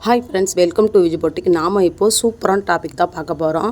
Hi friends welcome to Viji போட்டிக்கு நாம் இப்போது சூப்பரான டாபிக் தான் பார்க்க போகிறோம்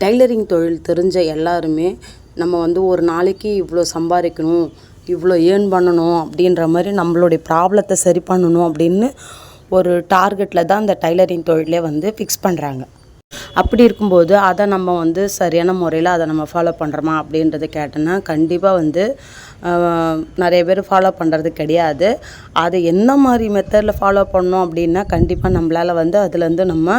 டைலரிங் தொழில் தெரிஞ்ச எல்லாருமே நம்ம வந்து ஒரு நாளைக்கு இவ்வளோ சம்பாதிக்கணும் இவ்வளோ ஏர்ன் பண்ணணும் அப்படின்ற மாதிரி நம்மளுடைய ப்ராப்ளத்தை சரி பண்ணணும் அப்படின்னு ஒரு டார்கெட்டில் தான் அந்த டைலரிங் தொழிலே வந்து ஃபிக்ஸ் பண்ணுறாங்க அப்படி இருக்கும்போது அதை நம்ம வந்து சரியான முறையில் அதை நம்ம ஃபாலோ பண்ணுறோமா அப்படின்றத கேட்டோன்னா கண்டிப்பாக வந்து நிறைய பேர் ஃபாலோ பண்ணுறது கிடையாது. அது என்ன மாதிரி மெத்தடில் ஃபாலோ பண்ணோம் அப்படின்னா கண்டிப்பாக நம்மளால் வந்து அதுலேருந்து நம்ம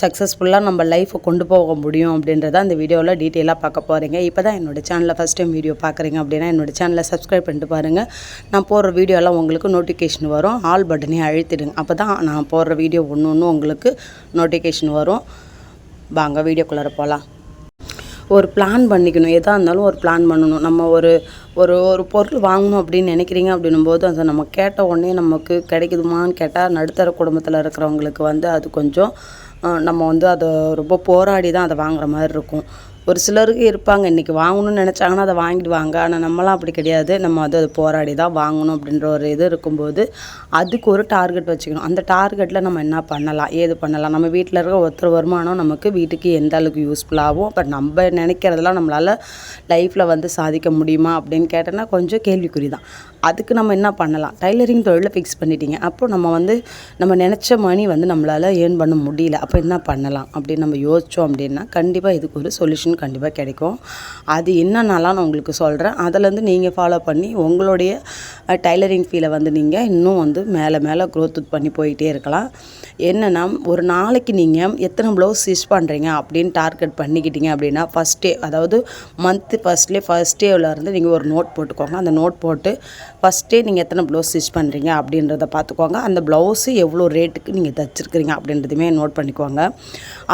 சக்ஸஸ்ஃபுல்லாக நம்ம லைஃப்பை கொண்டு போக முடியும் அப்படின்றத அந்த வீடியோவில் டீட்டெயிலாக பார்க்க போகிறீங்க இப்போ தான் என்னோடய சேனலில் ஃபஸ்ட் டைம் வீடியோ பார்க்குறீங்க அப்படின்னா என்னோடய சேனலை சப்ஸ்கிரைப் பண்ணிட்டு பாருங்கள் நான் போடுற வீடியோலாம் உங்களுக்கு நோட்டிஃபிகேஷன் வரும். ஆல் பட்டனையும் அழுத்திடுங்க. அப்போ தான் நான் போடுற வீடியோ ஒன்று ஒன்று உங்களுக்கு நோட்டிஃபிகேஷன் வரும். வாங்க வீடியோக்குள்ளார போகலாம் ஒரு பிளான் பண்ணிக்கணும். எதாக இருந்தாலும் ஒரு பிளான் பண்ணணும். நம்ம ஒரு ஒரு ஒரு பொருள் வாங்கணும் அப்படின்னு நினைக்கிறீங்க அப்படின்னும் போது அதை நம்ம கேட்ட உடனே நமக்கு கிடைக்குதுமான்னு கேட்டால் நடுத்தர குடும்பத்தில் இருக்கிறவங்களுக்கு வந்து அது கொஞ்சம் நம்ம வந்து அதை ரொம்ப போராடி தான் அதை வாங்குற மாதிரி இருக்கும். ஒரு சிலருக்கு இருப்பாங்க இன்றைக்கி வாங்கணும்னு நினச்சாங்கன்னா அதை வாங்கிடுவாங்க ஆனால் நம்மலாம் அப்படி கிடையாது. நம்ம வந்து அது போராடி தான் வாங்கணும் அப்படின்ற ஒரு இது இருக்கும்போது அதுக்கு ஒரு டார்கெட் வச்சுக்கணும். அந்த டார்கெட்டில் நம்ம என்ன பண்ணலாம்? ஏது பண்ணலாம்? நம்ம வீட்டில் இருக்க ஒருத்தர் வருமானம் நமக்கு வீட்டுக்கு எந்த அளவுக்கு யூஸ்ஃபுல்லாகும் அப்போ நம்ம நினைக்கிறதெல்லாம் நம்மளால் லைஃப்பில் வந்து சாதிக்க முடியுமா அப்படின்னு கேட்டோன்னா கொஞ்சம் கேள்விக்குறி தான். அதுக்கு நம்ம என்ன பண்ணலாம்? டைலரிங் தொழிலை ஃபிக்ஸ் பண்ணிட்டீங்க. அப்போ நம்ம வந்து நம்ம நினச்ச மணி வந்து நம்மளால் ஏர்ன் பண்ண முடியல. அப்போ என்ன பண்ணலாம்? அப்படின்னு நம்ம யோசித்தோம் அப்படின்னா கண்டிப்பாக இதுக்கு ஒரு சொல்யூஷன் கண்டிப்பாக கிடைக்கும். அது என்னென்னலாம் நான் உங்களுக்கு சொல்கிறேன் அதிலேருந்து நீங்கள் ஃபாலோ பண்ணி உங்களுடைய டைலரிங் ஃபீலை வந்து நீங்கள் இன்னும் வந்து மேலே மேலே க்ரோத் பண்ணி போயிட்டே இருக்கலாம். என்னென்னா ஒரு நாளைக்கு நீங்கள் எத்தனை ப்ளவுஸ் ஸ்டிச் பண்ணுறீங்க அப்படின்னு டார்கெட் பண்ணிக்கிட்டீங்க அப்படின்னா ஃபஸ்ட் டே அதாவது மந்த்து ஃபஸ்ட்லேயே ஃபஸ்ட் டேவிலேருந்து நீங்கள் ஒரு நோட் போட்டுக்கோங்க. அந்த நோட் போட்டு ஃபஸ்ட் டே நீங்கள் எத்தனை ப்ளவுஸ் ஸ்டிச் பண்ணுறீங்க அப்படின்றத பார்த்துக்கோங்க. அந்த ப்ளவுஸு எவ்வளோ ரேட்டுக்கு நீங்கள் தச்சிருக்கிறீங்க அப்படின்றதுமே நோட் பண்ணிக்கோங்க.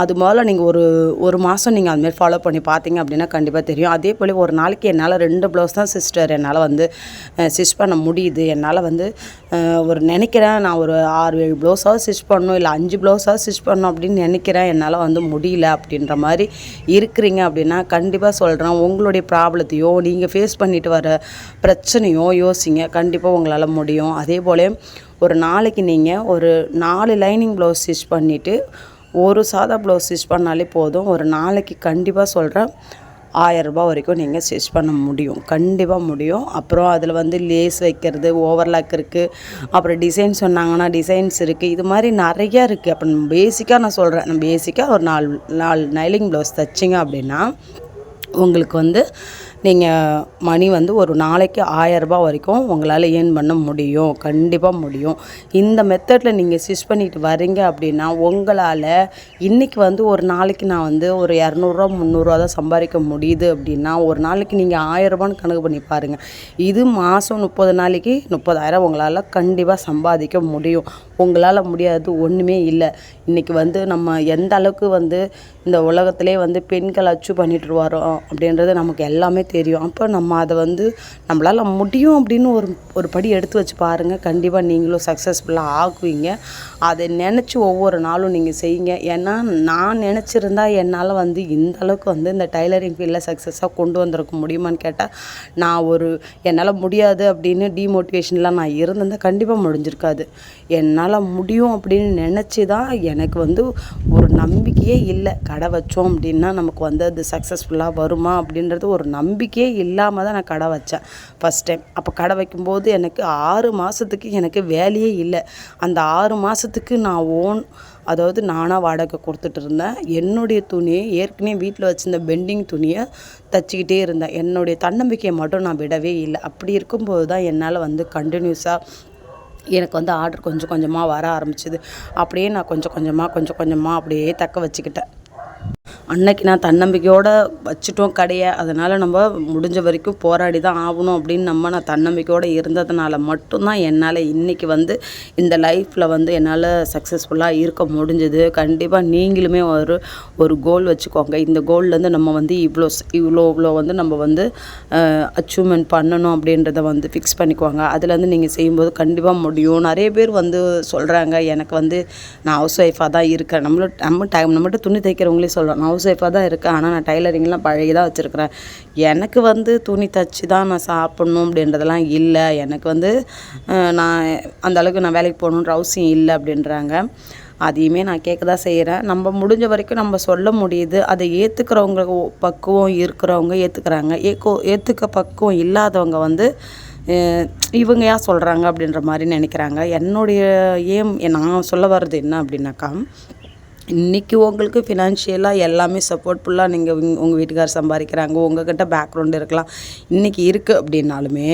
அது முதல்ல நீங்கள் ஒரு ஒரு மாதம் நீங்கள் அதுமாரி ஃபாலோ பண்ணி பார்த்தீங்க அப்படின்னா கண்டிப்பாக தெரியும். அதே போல் ஒரு நாளைக்கு என்னால் ரெண்டு ப்ளவுஸ் தான் சிஸ்டர் என்னால் வந்து ஸ்டிச் பண்ண முடியுது. என்னால் வந்து ஒரு நினைக்கிறேன் நான் ஒரு ஆறு ஏழு ப்ளவுஸாவது ஸ்டிச் பண்ணணும் இல்லை அஞ்சு ப்ளவுஸாவது ஸ்டிச் பண்ணணும் அப்படின்னு நினைக்கிறேன். என்னால் வந்து முடியல அப்படின்ற மாதிரி இருக்கிறீங்க அப்படின்னா கண்டிப்பாக சொல்கிறேன் உங்களுடைய ப்ராப்ளத்தையோ நீங்கள் ஃபேஸ் பண்ணிட்டு வர பிரச்சனையோ யோசிங்க. கண்டிப்பாக உங்களால் முடியும். அதே போல் ஒரு நாளைக்கு நீங்கள் ஒரு நாலு லைனிங் ப்ளவுஸ் ஸ்டிச் பண்ணிவிட்டு ஒரு சாதா ப்ளவுஸ் ஸ்டிச் பண்ணாலே போதும். ஒரு நாளைக்கு கண்டிப்பாக சொல்கிறேன் ஆயரரூபா வரைக்கும் நீங்கள் ஸ்டிச் பண்ண முடியும். கண்டிப்பாக முடியும். அப்புறம் அதில் வந்து லேஸ் வைக்கிறது ஓவர்லாக் இருக்குது அப்புறம் டிசைன் சொன்னாங்கன்னா டிசைன்ஸ் இருக்குது இது மாதிரி நிறையா இருக்குது அப்போ பேசிக்காக நான் சொல்கிறேன் நான் பேசிக்காக ஒரு நாலு நாலு நைலிங் ப்ளவுஸ் தைச்சிங்க அப்படின்னா உங்களுக்கு வந்து நீங்கள் மணி வந்து ஒரு நாளைக்கு ஆயரரூபா வரைக்கும் உங்களால் ஏர்ன் பண்ண முடியும். கண்டிப்பாக முடியும். இந்த மெத்தடில் நீங்கள் ஸ்டிச் பண்ணிட்டு வரீங்க அப்படின்னா உங்களால் இன்றைக்கி வந்து ஒரு நாளைக்கு நான் வந்து ஒரு இரநூறுவா முந்நூறுரூவா தான் சம்பாதிக்க முடியுது அப்படின்னா ஒரு நாளைக்கு நீங்கள் ஆயரரூபான்னு கணக்கு பண்ணி பாருங்கள் இது மாதம் முப்பது நாளைக்கு முப்பதாயிரம் உங்களால் கண்டிப்பாக சம்பாதிக்க முடியும். உங்களால் முடியாது ஒன்றுமே இல்லை. இன்றைக்கி வந்து நம்ம எந்த அளவுக்கு வந்து இந்த உலகத்திலே வந்து பெண்கள் அச்சு பண்ணிட்டு வரோம் அப்படின்றது நமக்கு எல்லாமே தெரியும். அப்போ நம்ம அதை வந்து நம்மளால் முடியும் அப்படின்னு ஒரு ஒரு படி எடுத்து வச்சு பாருங்கள் கண்டிப்பாக நீங்களும் சக்ஸஸ்ஃபுல்லாக ஆக்குவீங்க அதை நினச்சி ஒவ்வொரு நாளும் நீங்கள் செய்யுங்க. ஏன்னா நான் நினச்சிருந்தா என்னால் வந்து இந்த அளவுக்கு வந்து இந்த டைலரிங் ஃபீல்டில் சக்ஸஸாக கொண்டு வந்திருக்க முடியுமான்னு கேட்டால் நான் ஒரு என்னால் முடியாது அப்படின்னு டிமோட்டிவேஷன்லாம் நான் இருந்திருந்தால் கண்டிப்பாக முடிஞ்சிருக்காது. என்னால் முடியும் அப்படின்னு நினச்சி தான் எனக்கு வந்து நம்பிக்கையே இல்லை. கடை வச்சோம் அப்படின்னா நமக்கு வந்து அது சக்ஸஸ்ஃபுல்லாக வருமா அப்படின்றது ஒரு நம்பிக்கையே இல்லாமல் தான் நான் கடை வச்சேன். ஃபஸ்ட் டைம் அப்போ கடை வைக்கும்போது எனக்கு ஆறு மாதத்துக்கு எனக்கு வேலையே இல்லை. அந்த ஆறு மாதத்துக்கு நான் ஓன் அதாவது நானாக வாடகை கொடுத்துட்டு இருந்தேன். என்னுடைய துணியை ஏற்கனவே வீட்டில் வச்சுருந்த பெண்டிங் துணியை தச்சிக்கிட்டே இருந்தேன். என்னுடைய தன்னம்பிக்கையை மட்டும் நான் விடவே இல்லை. அப்படி இருக்கும்போது தான் என்னால் வந்து கண்டினியூஸாக எனக்கு வந்து ஆர்டர் கொஞ்சம் கொஞ்சமாக வர ஆரம்பிச்சிது. அப்படியே நான் கொஞ்சம் கொஞ்சமாக கொஞ்சம் கொஞ்சமாக அப்படியே தக்க வச்சுக்கிட்டேன். அன்னைக்கு நான் தன்னம்பிக்கையோடு வச்சுட்டோம் கடையை. அதனால் நம்ம முடிஞ்ச வரைக்கும் போராடி தான் ஆகணும் அப்படின்னு நம்ம நான் தன்னம்பிக்கையோடு இருந்ததுனால மட்டும்தான் என்னால் இன்றைக்கி வந்து இந்த லைஃப்பில் வந்து என்னால் சக்ஸஸ்ஃபுல்லாக இருக்க முடிஞ்சது. கண்டிப்பாக நீங்களுமே ஒரு ஒரு கோல் வச்சுக்கோங்க. இந்த கோல்லேருந்து நம்ம வந்து இவ்வளோ இவ்வளோ இவ்வளோ வந்து நம்ம வந்து அச்சீவ்மெண்ட் பண்ணணும் அப்படின்றத வந்து ஃபிக்ஸ் பண்ணிக்குவாங்க. அதுலேருந்து நீங்கள் செய்யும்போது கண்டிப்பாக முடியும். நிறைய பேர் வந்து சொல்கிறாங்க எனக்கு வந்து நான் ஹவுஸ் ஒய்ஃபாக தான் இருக்கேன். நம்மளும் நம்ம டைம் நம்மகிட்ட துணி தைக்கிறவங்களே சொல்கிறோம் நான் ஹவுஸ் ஒய்ஃபாக தான் இருக்கேன். ஆனால் நான் டைலரிங்லாம் பழகி தான் வச்சுருக்கிறேன். எனக்கு வந்து துணி தச்சு தான் நான் சாப்பிட்ணும் அப்படின்றதெல்லாம் இல்லை. எனக்கு வந்து நான் அந்த அளவுக்கு நான் வேலைக்கு போகணுன்ற அவசியம் இல்லை அப்படின்றாங்க. அதையுமே நான் கேட்க தான் செய்கிறேன் நம்ம முடிஞ்ச வரைக்கும் நம்ம சொல்ல முடியுது. அதை ஏற்றுக்கிறவங்க பக்குவம் இருக்கிறவங்க ஏற்றுக்கிறாங்க ஏக்கோ ஏற்றுக்க பக்குவம் இல்லாதவங்க வந்து இவங்க ஏன் சொல்கிறாங்க அப்படின்ற மாதிரி நினைக்கிறாங்க. என்னுடைய ஏம் நான் சொல்ல வர்றது என்ன அப்படின்னாக்கா இன்றைக்கி உங்களுக்கு ஃபினான்ஷியலாக எல்லாமே சப்போர்ட்ஃபுல்லாக நீங்கள் உங்கள் வீட்டுக்கார் சம்பாதிக்கிறாங்க உங்கள்கிட்ட பேக்ரவுண்ட் இருக்கலாம். இன்றைக்கி இருக்குது அப்படின்னாலுமே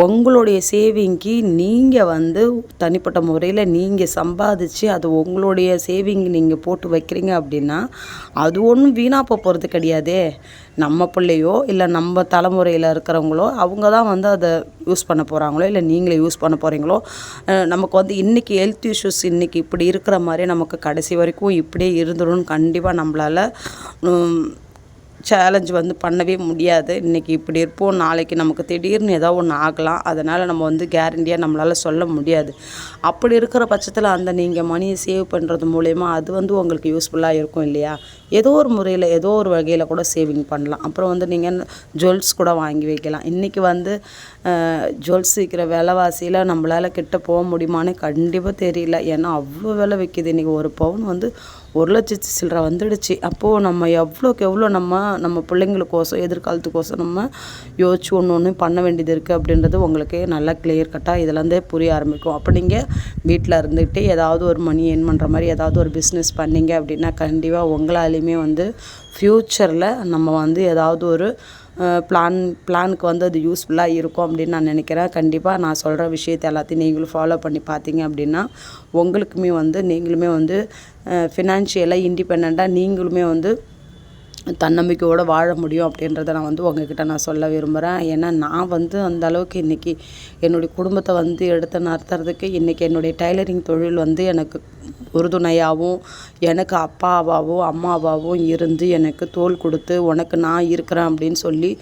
உங்களுடைய சேவிங்க்கு நீங்கள் வந்து தனிப்பட்ட முறையில் நீங்கள் சம்பாதிச்சு அது உங்களுடைய சேவிங் நீங்கள் போட்டு வைக்கிறீங்க அப்படின்னா அது ஒன்றும் வீணாக போகிறது கிடையாதே. நம்ம பிள்ளையோ இல்லை நம்ம தலைமுறையில் இருக்கிறவங்களோ அவங்க தான் வந்து அதை யூஸ் பண்ண போகிறாங்களோ இல்லை நீங்களே யூஸ் பண்ண போகிறீங்களோ நமக்கு வந்து இன்றைக்கி ஹெல்த் இஷ்யூஸ் இன்றைக்கி இப்படி இருக்கிற மாதிரி நமக்கு கடைசி வரைக்கும் இப்படியே இருந்துடும் கண்டிப்பாக நம்மளால் சேலஞ்ச் வந்து பண்ணவே முடியாது. இன்றைக்கி இப்படி இருப்போம் நாளைக்கு நமக்கு திடீர்னு ஏதோ ஒன்று ஆகலாம். அதனால் நம்ம வந்து கேரண்டியாக நம்மளால் சொல்ல முடியாது. அப்படி இருக்கிற பட்சத்தில் அந்த நீங்கள் மணியை சேவ் பண்ணுறது மூலயமா அது வந்து உங்களுக்கு யூஸ்ஃபுல்லாக இருக்கும் இல்லையா? ஏதோ ஒரு முறையில் ஏதோ ஒரு வகையில் கூட சேவிங் பண்ணலாம். அப்புறம் வந்து நீங்கள் ஜுவல்ஸ் கூட வாங்கி வைக்கலாம். இன்றைக்கி வந்து ஜுவல்ஸ் விற்கிற விலைவாசியில் நம்மளால் கிட்ட போக முடியுமான்னு கண்டிப்பாக தெரியல. ஏன்னா அவ்வளோ விலை விற்கிது இன்றைக்கி ஒரு பவுன் வந்து ஒரு லட்சத்து சில்லற வந்துடுச்சு. அப்போது நம்ம எவ்வளோக்கு எவ்வளோ நம்ம நம்ம பிள்ளைங்களுக்கோசம் எதிர்காலத்துக்கோசம் நம்ம யோசிச்சு ஒன்று ஒன்று பண்ண வேண்டியது இருக்குது அப்படின்றது உங்களுக்கு நல்லா கிளியர் கட்டாக இதுலேருந்தே புரிய ஆரம்பிக்கும். அப்போ நீங்கள் வீட்டில் இருந்துக்கிட்டு ஏதாவது ஒரு மணி ஏர்ன் பண்ணுற மாதிரி ஏதாவது ஒரு பிஸ்னஸ் பண்ணீங்க அப்படின்னா கண்டிப்பாக உங்களாலையுமே வந்து ஃப்யூச்சரில் நம்ம வந்து ஏதாவது ஒரு பிளான் பிளானுக்கு வந்து அது யூஸ்ஃபுல்லாக இருக்கும் அப்படின்னு நான் நினைக்கிறேன். கண்டிப்பாக நான் சொல்கிற விஷயத்தை எல்லாத்தையும் நீங்களும் ஃபாலோ பண்ணி பார்த்தீங்க அப்படின்னா உங்களுக்குமே வந்து நீங்களுமே வந்து ஃபினான்ஷியலாக இண்டிபெண்ட்டாக நீங்களுமே வந்து தன்னம்பிக்கையோடு வாழ முடியும் அப்படின்றத நான் வந்து உங்ககிட்ட நான் சொல்ல விரும்புகிறேன் ஏன்னா நான் வந்து அந்த அளவுக்கு இன்றைக்கி என்னுடைய குடும்பத்தை வந்து எடுத்து நடத்துறதுக்கு இன்றைக்கி என்னுடைய டைலரிங் தொழில் வந்து எனக்கு உறுதுணையாகவும் எனக்கு அப்பாவாகவும் அம்மாவாகவும் இருந்து எனக்கு தோல் கொடுத்து உனக்கு நான் இருக்கிறேன் அப்படின்னு சொல்லி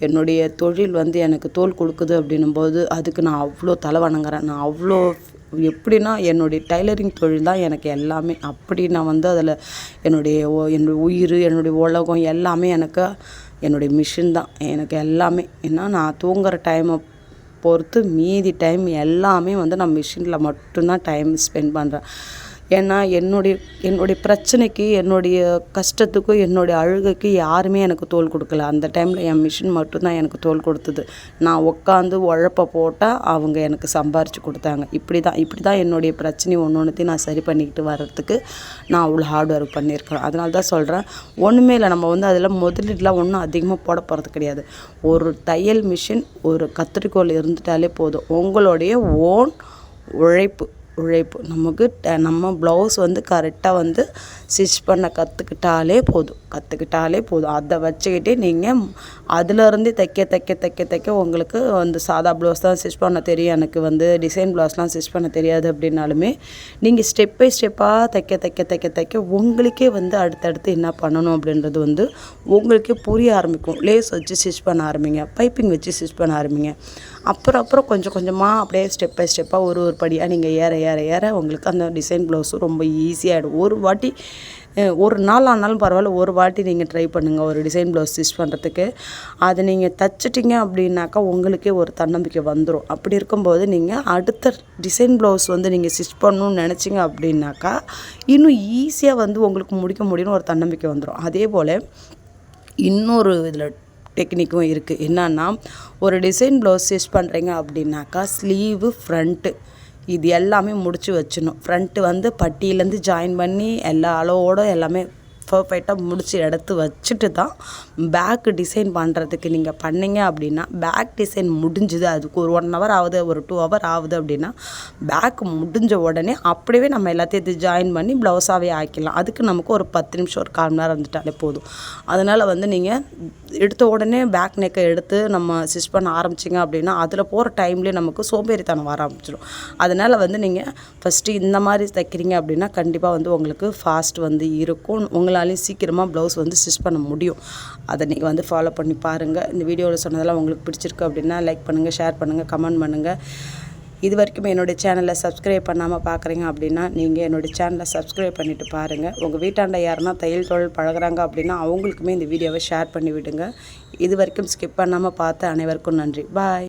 என்னுடைய தொழில் வந்து எனக்கு தோல் கொடுக்குது அப்படின்னும்போது அதுக்கு நான் அவ்வளோ தலை வணங்குறேன் நான் அவ்வளோ எப்படின்னா என்னுடைய டைலரிங் தொழில் தான் எனக்கு எல்லாமே. அப்படி நான் வந்து அதில் என்னுடைய என்னுடைய உயிர் என்னுடைய உலகம் எல்லாமே எனக்கு என்னுடைய மிஷின் தான். எனக்கு எல்லாமே. ஏன்னா நான் தூங்குற டைமை பொறுத்து மீதி டைம் எல்லாமே வந்து நான் மிஷினில் மட்டும்தான் டைம் ஸ்பெண்ட் பண்ணுறேன் ஏன்னா என்னுடைய என்னுடைய பிரச்சனைக்கு என்னுடைய கஷ்டத்துக்கும் என்னுடைய அழுகைக்கு யாருமே எனக்கு தோல் கொடுக்கல. அந்த டைமில் என் மிஷின் மட்டும்தான் எனக்கு தோல் கொடுத்தது. நான் உட்காந்து உழைப்ப போட்டால் அவங்க எனக்கு சம்பாரித்து கொடுத்தாங்க. இப்படி தான் இப்படி தான் என்னுடைய பிரச்சனை ஒன்று ஒன்றுத்தையும் நான் சரி பண்ணிக்கிட்டு வர்றதுக்கு நான் அவ்வளோ ஹார்ட் ஒர்க் பண்ணியிருக்கிறேன். அதனால தான் சொல்கிறேன் ஒன்றுமே இல்லை. நம்ம வந்து அதில் முதலீடுலாம் ஒன்றும் அதிகமாக போட போகிறது கிடையாது. ஒரு தையல் மிஷின் ஒரு கத்திரிக்கோள் இருந்துட்டாலே போதும். உங்களுடைய ஓன் உழைப்பு. உழைப்பு நமக்கு ட- நம்ம ப்ளவுஸ் வந்து கரெக்டாக வந்து ஸ்டிச் பண்ண கற்றுக்கிட்டாலே போதும். கற்றுக்கிட்டாலே போதும். அதை வச்சுக்கிட்டே நீங்கள் அதுலேருந்தே தைக்க தைக்க தைக்க தைக்க உங்களுக்கு வந்து சாதா ப்ளவுஸ் தான் ஸ்டிச் பண்ண தெரியும். எனக்கு வந்து டிசைன் ப்ளவுஸ்லாம் ஸ்டிச் பண்ண தெரியாது அப்படின்னாலுமே நீங்கள் ஸ்டெப் பை ஸ்டெப்பாக தைக்க தைக்க தைக்க தைக்க உங்களுக்கே வந்து அடுத்தடுத்து என்ன பண்ணணும் அப்படின்றது வந்து உங்களுக்கே புரிய ஆரம்பிக்கும். லேஸ் வச்சு ஸ்டிச் பண்ண ஆரம்பிங்க. பைப்பிங் வச்சு ஸ்டிச் பண்ண ஆரம்பிங்க. அப்புறம் அப்புறம் கொஞ்சம் கொஞ்சமாக அப்படியே ஸ்டெப் பை ஸ்டெப்பாக ஒரு ஒரு படியாக நீங்கள் ஏற ஏற ஏற உங்களுக்கு அந்த டிசைன் ப்ளவுஸும் ரொம்ப ஈஸியாகிடும் ஒரு வாட்டி ஒரு நாள் ஆனாலும் பரவாயில்ல ஒரு வாட்டி நீங்கள் ட்ரை பண்ணுங்கள் ஒரு டிசைன் ப்ளவுஸ் ஸ்டிச் பண்ணுறதுக்கு அதை நீங்கள் தச்சிட்டிங்க அப்படின்னாக்கா உங்களுக்கே ஒரு தன்னம்பிக்கை வந்துடும் அப்படி இருக்கும்போது நீங்கள் அடுத்த டிசைன் ப்ளவுஸ் வந்து நீங்கள் ஸ்டிச் பண்ணணும்னு நினச்சிங்க அப்படின்னாக்கா இன்னும் ஈஸியாக வந்து உங்களுக்கு முடிக்க முடியும்னு ஒரு தன்னம்பிக்கை வந்துடும் அதே போல் இன்னொரு இதில் டெக்னிக்கும் இருக்குது என்னென்னா ஒரு டிசைன் ப்ளவுஸ் ஸ்டிச் பண்ணுறீங்க அப்படின்னாக்கா ஸ்லீவு ஃப்ரண்ட்டு இது எல்லாமே முடித்து வச்சிடணும். ஃப்ரண்ட்டு வந்து பட்டியிலேருந்து ஜாயின் பண்ணி எல்லா அளவோட எல்லாமே பர்ஃபெக்டாக முடிச்சு எடுத்து வச்சுட்டு தான் பேக் டிசைன் பண்ணுறதுக்கு நீங்கள் பண்ணீங்க அப்படின்னா பேக் டிசைன் முடிஞ்சுது. அதுக்கு ஒரு ஒன் ஹவர் ஆகுது ஒரு டூ ஹவர் ஆகுது அப்படின்னா பேக் முடிஞ்ச உடனே அப்படியே நம்ம எல்லாத்தையும் இது ஜாயின் பண்ணி ப்ளவுஸாகவே ஆக்கிடலாம். அதுக்கு நமக்கு ஒரு பத்து நிமிஷம் ஒரு கால் மணி நேரம் இருந்துட்டாலே போதும். அதனால் வந்து நீங்கள் எடுத்த உடனே பேக் நெக்கை எடுத்து நம்ம ஸ்டிச் பண்ண ஆரம்பிச்சிங்க அப்படின்னா அதில் போகிற டைம்லேயே நமக்கு சோம்பேறித்தனம் வர ஆரம்பிச்சிடும். அதனால் வந்து நீங்கள் ஃபஸ்ட்டு இந்த மாதிரி தைக்கிறீங்க அப்படின்னா கண்டிப்பாக வந்து உங்களுக்கு ஃபாஸ்ட் வந்து இருக்கும். உங்களாலேயும் சீக்கிரமாக ப்ளவுஸ் வந்து ஸ்டிச் பண்ண முடியும். அதை நீங்கள் வந்து ஃபாலோ பண்ணி பாருங்கள் இந்த வீடியோவில் சொன்னதெல்லாம் உங்களுக்கு பிடிச்சிருக்கு அப்படின்னா லைக் பண்ணுங்கள் ஷேர் பண்ணுங்கள் கமெண்ட் பண்ணுங்கள் இது வரைக்கும் என்னுடைய சேனலை சப்ஸ்கிரைப் பண்ணாமல் பார்க்குறீங்க அப்படின்னா நீங்கள் என்னுடைய சேனலை சப்ஸ்கிரைப் பண்ணிவிட்டு பாருங்கள் உங்கள் வீட்டாண்ட யாருன்னா தையல் தொழில் பழகுறாங்க அப்படின்னா அவங்களுக்குமே இந்த வீடியோவை ஷேர் பண்ணி விடுங்க. இது வரைக்கும் ஸ்கிப் பண்ணாமல் பார்த்த அனைவருக்கும் நன்றி. பாய்